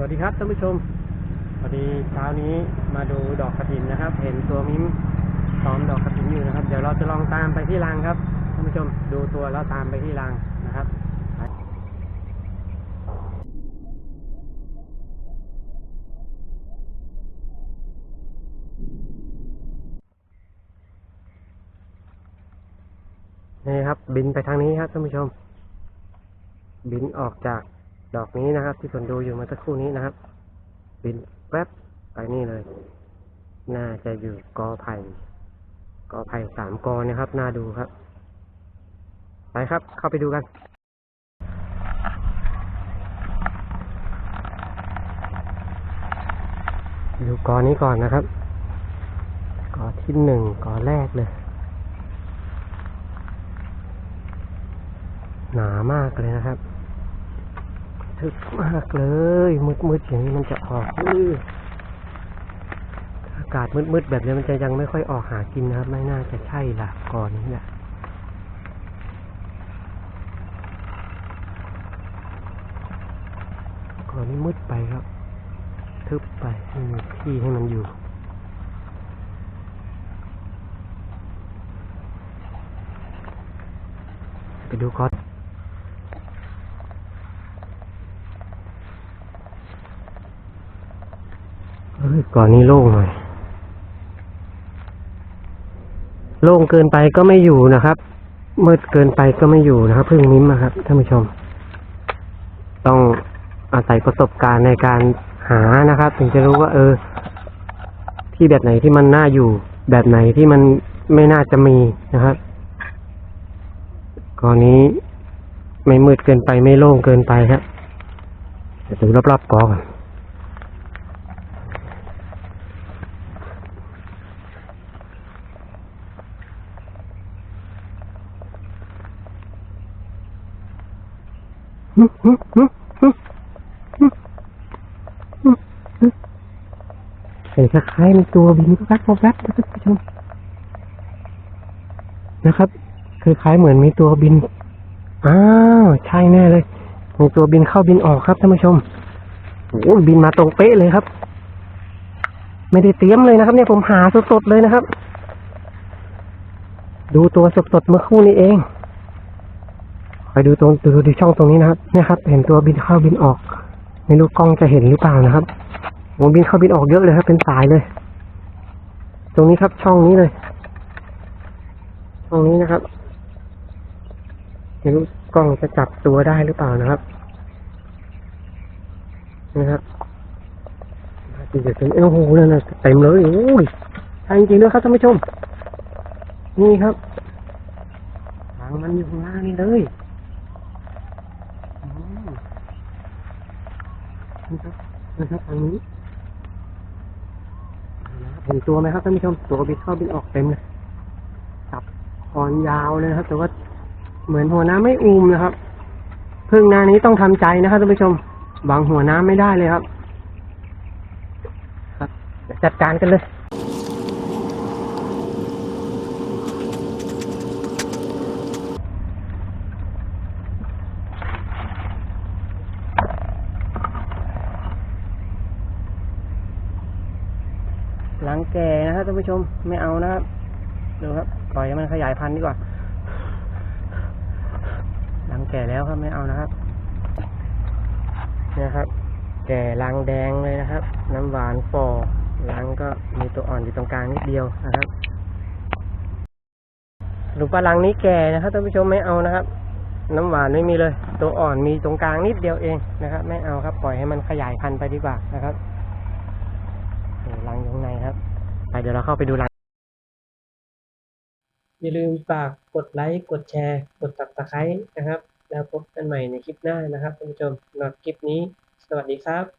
สวัสดีครับท่านผู้ชมพอดีเช้านี้มาดูดอกกระถินนะครับ เห็นตัวมิ้มซ้อมดอกกระถินอยู่นะครับ เดี๋ยวเราจะลองตามไปที่รังครับท่านผู้ชมดูตัวแล้วตามไปที่รังนะครับนี่ครับ บินไปทางนี้ครับท่านผู้ชม บินออกจาก ดอกนี้นะครับ ที่ผมดูอยู่เมื่อสักครู่นี้นะครับ บินแป๊บไปนี่เลย น่าจะอยู่กอไผ่กอไผ่สามกอนะครับ น่าดูครับ ไปครับ เข้าไปดูกันดูกอนี้ก่อนนะครับ กอที่หนึ่งกอแรกเลย หนามากเลยนะครับ ทึกมากเลย มืดๆอย่างนี้มันจะออกอากาศมืดๆแบบนี้มันจะยังไม่ค่อยออกหากินนะครับ ไม่น่าจะใช่ละก่อนนี้แหละก่อนนี้มืดไปครับ ทึบไปไม่มีที่ให้มันอยู่ไปดูก่อน เฮ้ย ก่อนนี้โล่งหน่อยโล่งเกินไปก็ไม่อยู่นะครับมืดเกินไปก็ไม่อยู่นะครับเพิ่งมิ้มนะครับท่านผู้ชม ต้องอาศัยประสบการณ์ในการหานะครับ ถึงจะรู้ว่า เออ ที่แบบไหนที่มันน่าอยู่ แบบไหนที่มันไม่น่าจะมีนะครับก่อนนี้ไม่มืดเกินไปไม่โล่งเกินไปครับเดี๋ยวดูรอบๆกอก่อน เห็นคล้ายๆมีตัวบินแว๊บๆแว๊บๆนะครับท่านผู้ชมนะครับคล้ายๆเหมือนมีตัวบินอ้าวใช่แน่เลย มีตัวบินเข้าบินออกครับท่านผู้ชมโอ้บินมาตรงเป๊ะเลยครับ ไม่ได้เตรียมเลยนะครับ เนี่ยผมหาสดๆเลยนะครับ ดูตัวสดๆเมื่อคู่นี้เอง คอยดูตรงดูดูช่องตรงนี้นะครับ เนี่ยครับ เห็นตัวบินเข้าบินออก ไม่รู้กล้องจะเห็นหรือเปล่านะครับโอ้บินเข้าบินออกเยอะเลยครับ เป็นสายเลย ตรงนี้ครับช่องนี้เลยช่องนี้นะครับไม่รู้กล้องจะจับตัวได้หรือเปล่านะครับนะครับจริงๆโอ้โหนั่นะเต็มเลยโอ้ยใช่จริงๆด้วยครับท่านผู้ชม นี่ครับทางมันอยู่ข้างล่างนี่เลยอืม นะครับนะครับทางนี้เห็นตัวไหมครับท่านผู้ชมตัวบินเข้าบินออกเต็มเลยจับคอนยาวเลยครับ แต่ว่าเหมือนหัวน้ำไม่อูมนะครับพึ่งนานี้ต้องทำใจนะครับท่านผู้ชมบางหัวน้ำไม่ได้เลยครับ ครับจัดการกันเลย หลังแก่นะครับท่านผู้ชมไม่เอานะครับดูครับปล่อยให้มันขยายพันธุ์ดีกว่า หลังแก่แล้วครับไม่เอานะครับนี่ครับ แก่รังแดงเลยนะครับ น้ำหวานฟอรังก็มีตัวอ่อนอยู่ตรงกลางนิดเดียวนะครับหรือปลารังนี้แก่นะครับท่านผู้ชมไม่เอานะครับ น้ำหวานไม่มีเลย ตัวอ่อนมีตรงกลางนิดเดียวเองนะครับ ไม่เอาครับ ปล่อยให้มันขยายพันธุ์ไปดีกว่านะครับ รังอยู่ข้างในครับไปเดี๋ยวเราเข้าไปดูรังอย่าลืมฝากกดไลค์กดแชร์ กดตับตะไคร้นะครับ แล้วพบกันใหม่ในคลิปหน้านะครับท่านผู้ชมสำหรับคลิปนี้ สวัสดีครับ